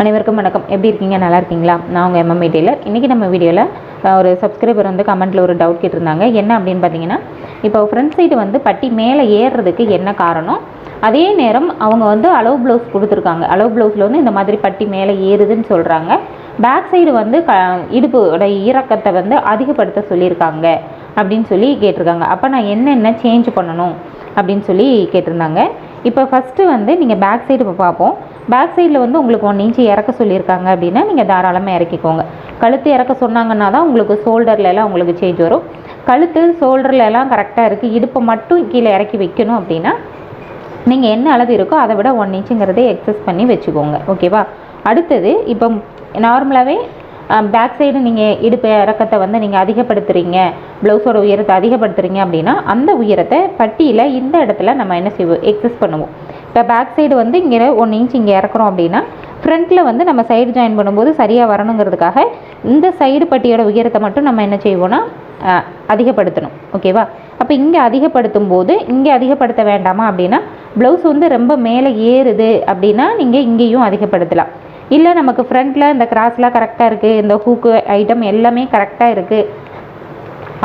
அனைவருக்கும் வணக்கம். எப்படி இருக்கீங்க? நல்லா இருக்கீங்களா? நான் உங்கள் எம்எம்ஏ டெய்லர். இன்றைக்கி நம்ம வீடியோவில் ஒரு சப்ஸ்கிரைபர் வந்து கமெண்ட்டில் ஒரு டவுட் கேட்டிருந்தாங்க. என்ன அப்படின்னு பார்த்தீங்கன்னா இப்போ ஃப்ரண்ட் சைடு வந்து பட்டி மேலே ஏறுறதுக்கு என்ன காரணம்? அதே நேரம் அவங்க வந்து அளவு ப்ளவுஸ் கொடுத்துருக்காங்க. அளவு ப்ளவுஸில் வந்து இந்த மாதிரி பட்டி மேலே ஏறுதுன்னு சொல்கிறாங்க பேக் சைடு வந்து க இடுப்போட இறக்கத்தை வந்து அதிகப்படுத்த சொல்லியிருக்காங்க அப்படின்னு சொல்லி கேட்டிருக்காங்க. அப்போ நான் என்னென்ன சேஞ்ச் பண்ணணும் அப்படின்னு சொல்லி கேட்டிருந்தாங்க. இப்போ ஃபஸ்ட்டு வந்து நீங்கள் பேக் சைடு இப்போ பார்ப்போம் பேக் சைடில் வந்து உங்களுக்கு ஒன் இன்ச்சு இறக்க சொல்லியிருக்காங்க அப்படின்னா நீங்கள் தாராளமாக இறக்கிக்கோங்க. கழுத்து இறக்க சொன்னாங்கன்னா தான் உங்களுக்கு ஷோல்டர்ல எல்லாம் உங்களுக்கு சேஞ்ச் வரும். கழுத்து ஷோல்டர்ல எல்லாம் கரெக்டாக இருக்குது இடுப்பை மட்டும் கீழே இறக்கி வைக்கணும் அப்படின்னா நீங்கள் என்ன அளவு இருக்கோ அதை விட ஒன் இன்ச்சுங்கிறதே எக்ஸஸ் பண்ணி வச்சுக்கோங்க. ஓகேவா அடுத்தது இப்போ நார்மலாகவே பேக் சைடு நீங்கள் இடுப்பு இறக்கத்தை வந்து நீங்கள் அதிகப்படுத்துகிறீங்க ப்ளவுஸோட உயரத்தை அதிகப்படுத்துகிறீங்க அப்படின்னா அந்த உயரத்தை பட்டியில் இந்த இடத்துல நம்ம என்ன செய்வோம்? எக்ஸஸ் பண்ணுவோம். இப்போ பேக் சைடு வந்து இங்கே ஒன் இன்ச் இங்கே இறக்குறோம் அப்படின்னா ஃப்ரண்ட்டில் வந்து நம்ம சைடு ஜாயின் பண்ணும்போது சரியாக வரணுங்கிறதுக்காக இந்த சைடு பட்டியோட உயரத்தை மட்டும் நம்ம என்ன செய்வோன்னா அதிகப்படுத்தணும். ஓகேவா அப்போ இங்கே அதிகப்படுத்தும் போது இங்கே அதிகப்படுத்த வேண்டாமா அப்படின்னா ப்ளவுஸ் வந்து ரொம்ப மேலே ஏறுது அப்படின்னா நீங்கள் இங்கேயும் அதிகப்படுத்தலாம். இல்லை நமக்கு ஃப்ரண்ட்டில் இந்த கிராஸ்லாம் கரெக்டாக இருக்குது இந்த ஹூக்கு ஐட்டம் எல்லாமே கரெக்டாக இருக்குது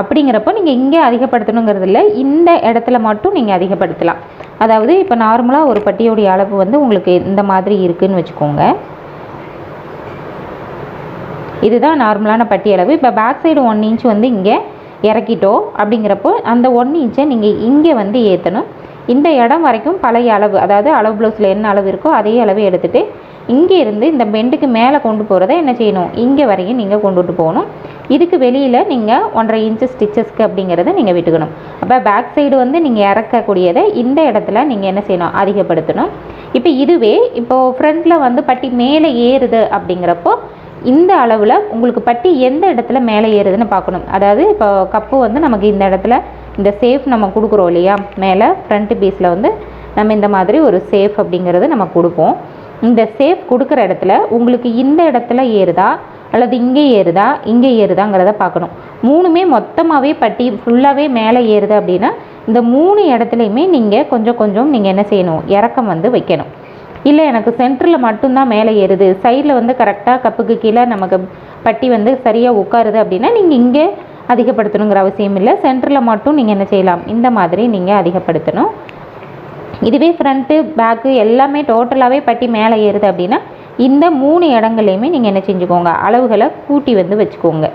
அப்படிங்கிறப்போ நீங்கள் இங்கே அதிகப்படுத்தணுங்கிறது இல்லை இந்த இடத்துல மட்டும் நீங்கள் அதிகப்படுத்தலாம். அதாவது இப்போ நார்மலாக ஒரு பட்டியோடைய அளவு வந்து உங்களுக்கு இந்த மாதிரி இருக்குன்னு வச்சுக்கோங்க. இதுதான் நார்மலான பட்டி அளவு. இப்போ பேக் சைடு ஒன் இன்ச் வந்து இங்கே இறக்கிட்டோம். அப்படிங்கிறப்போ அந்த ஒன் இன்ச்சை நீங்கள் இங்கே வந்து ஏற்றணும் இந்த இடம் வரைக்கும் பழைய அளவு அதாவது அளவு ப்ளவுஸில் என்ன அளவு இருக்கோ அதே அளவு எடுத்துகிட்டு இங்கே இருந்து இந்த பெண்டுக்கு மேலே கொண்டு போகிறத என்ன செய்யணும்? இங்கே வரையும் நீங்கள் கொண்டுட்டு போகணும். இதுக்கு வெளியில் நீங்கள் ஒன்றரை இன்ச்சு ஸ்டிச்சஸ்க்கு அப்படிங்கிறத நீங்கள் விட்டுக்கணும். அப்போ பேக் சைடு வந்து நீங்கள் இறக்கக்கூடியதை இந்த இடத்துல நீங்கள் என்ன செய்யணும்? அதிகப்படுத்தணும். இப்போ இதுவே இப்போது ஃப்ரண்ட்டில் வந்து பட்டி மேலே ஏறுது அப்படிங்கிறப்போ இந்த அளவில் உங்களுக்கு பட்டி எந்த இடத்துல மேலே ஏறுதுன்னு பார்க்கணும். அதாவது இப்போ கப்பு வந்து நமக்கு இந்த இடத்துல இந்த சேஃப் நம்ம கொடுக்குறோம் இல்லையா? மேலே ஃப்ரண்ட் பீஸில் வந்து நம்ம இந்த மாதிரி ஒரு சேஃப் அப்படிங்கிறது நம்ம கொடுப்போம். இந்த சேஃப் கொடுக்குற இடத்துல உங்களுக்கு இந்த இடத்துல ஏறுதா? அல்லது இங்கே ஏறுதா? இங்கே ஏறுதாங்கிறத பார்க்கணும். மூணுமே மொத்தமாகவே பட்டி ஃபுல்லாகவே மேலே ஏறுது அப்படின்னா இந்த மூணு இடத்துலையுமே நீங்கள் கொஞ்சம் கொஞ்சம் நீங்கள் என்ன செய்யணும்? இறக்கம் வந்து வைக்கணும். இல்லை எனக்கு சென்டரில் மட்டும்தான் மேலே ஏறுது. சைடில் வந்து கரெக்டாக கப்புக்கு கீழே நமக்கு பட்டி வந்து சரியாக உட்காருது அப்படின்னா நீங்கள் இங்கே அதிகப்படுத்தணுங்கிற அவசியம் இல்லை. சென்டரில் மட்டும் நீங்கள் என்ன செய்யலாம்? இந்த மாதிரி நீங்கள் அதிகப்படுத்தணும். இதுவே ஃப்ரண்ட்டு பேக்கு எல்லாமே டோட்டலாகவே பட்டி மேலே ஏறுது அப்படின்னா இந்த மூணு இடங்களையுமே நீங்கள் என்ன செஞ்சுக்கோங்க? அளவுகளை கூட்டி வந்து வச்சுக்கோங்க.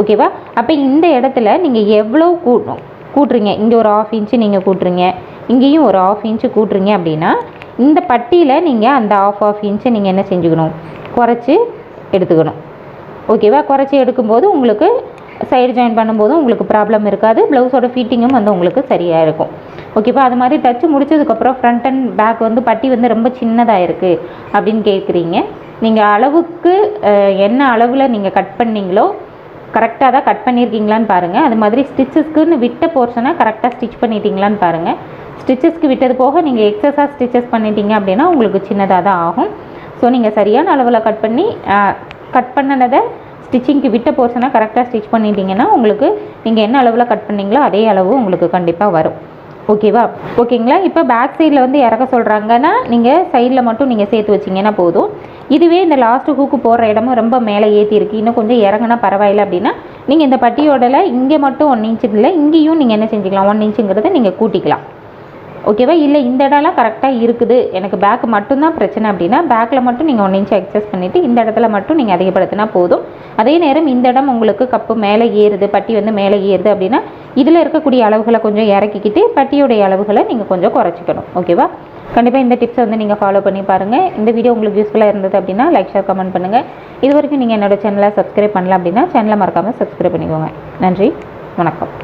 ஓகேவா அப்போ இந்த இடத்துல நீங்கள் எவ்வளோ கூ கூட்டுறீங்க? இங்கே ஒரு ஆஃப் இன்ச்சு நீங்கள் கூட்டுறீங்க. இங்கேயும் ஒரு ஆஃப் இன்ச்சு கூட்டுறீங்க அப்படின்னா இந்த பட்டியில் நீங்கள் அந்த ஆஃப் ஆஃப் இன்ச்சை நீங்கள் என்ன செஞ்சுக்கணும்? குறைச்சி எடுத்துக்கணும். ஓகேவா குறைச்சி எடுக்கும்போது உங்களுக்கு சைடு ஜாயின் பண்ணும்போதும் உங்களுக்கு ப்ராப்ளம் இருக்காது. ப்ளவுஸோட ஃபிட்டிங்கும் வந்து உங்களுக்கு சரியாக இருக்கும். ஓகேப்பா அது மாதிரி தச்சு முடிச்சதுக்கப்புறம் ஃப்ரண்ட் அண்ட் பேக் வந்து பட்டி வந்து ரொம்ப சின்னதாக இருக்குது அப்படின்னு கேட்குறீங்க நீங்கள் அளவுக்கு என்ன அளவில் நீங்கள் கட் பண்ணீங்களோ கரெக்டாக தான் கட் பண்ணியிருக்கீங்களான்னு பாருங்கள் அது மாதிரி ஸ்டிச்சஸ்க்குன்னு விட்ட போர்ஷனை கரெக்டாக ஸ்டிச் பண்ணிட்டீங்களான்னு பாருங்கள் ஸ்டிச்சஸ்க்கு விட்டது போக நீங்கள் எக்ஸஸாக ஸ்டிச்சஸ் பண்ணிட்டீங்க அப்படின்னா உங்களுக்கு சின்னதாக தான் ஆகும். ஸோ நீங்கள் சரியான அளவில் கட் பண்ணி கட் பண்ணினதை ஸ்டிச்சிங்க்கு விட்ட போர்ஷனை கரெக்டாக ஸ்டிச் பண்ணிட்டீங்கன்னா உங்களுக்கு நீங்கள் என்ன அளவில் கட் பண்ணீங்களோ அதே அளவு உங்களுக்கு கண்டிப்பாக வரும். ஓகேவா ஓகேங்களா இப்போ பேக் சைடில் வந்து இறக்க சொல்கிறாங்கன்னா நீங்கள் சைடில் மட்டும் நீங்கள் சேர்த்து வச்சிங்கன்னா போதும். இதுவே இந்த லாஸ்ட்டு ஹூக்கு போடுற இடமும் ரொம்ப மேலே ஏற்றி இருக்கு. இன்னும் கொஞ்சம் இறங்குனா பரவாயில்ல அப்படின்னா நீங்கள் இந்த பட்டியோடல இங்கே மட்டும் ஒன் இன்ச்சு இல்லை இங்கேயும் நீங்கள் என்ன செஞ்சுக்கலாம்? ஒன் இன்ச்சுங்கிறத நீங்கள் கூட்டிக்கலாம். ஓகேவா? இல்லை இந்த இடம்லாம் கரெக்டாக இருக்குது. எனக்கு பேக் மட்டும்தான் பிரச்சனை அப்படின்னா பேக்கில் மட்டும் நீங்கள் ஒன் இன்ச்சு எக்ஸஸ் பண்ணிவிட்டு இந்த இடத்துல மட்டும் நீங்கள் அதிகப்படுத்தினா போதும். அதே நேரம் இந்த இடம் உங்களுக்கு கப்பு மேலே ஏறுது பட்டி வந்து மேலே ஏறுது அப்படின்னா இதில் இருக்கக்கூடிய அளவுகளை கொஞ்சம் இறக்கிக்கிட்டு பட்டியோடைய அளவுகளை நீங்கள் கொஞ்சம் குறைச்சிக்கணும். ஓகேவா? கண்டிப்பாக இந்த டிப்ஸை வந்து நீங்கள் ஃபாலோ பண்ணி பாருங்கள் இந்த வீடியோ உங்களுக்கு யூஸ்ஃபுல்லாக இருந்தது அப்படின்னா லைக் ஷேர் கமெண்ட் பண்ணுங்கள் இது வரைக்கும் நீங்கள் என்னோடய சேனலை சப்ஸ்கிரைப் பண்ணல அப்படின்னா சேனலை மறக்காமல் சப்ஸ்கிரைப் பண்ணிக்கோங்க. நன்றி. வணக்கம்.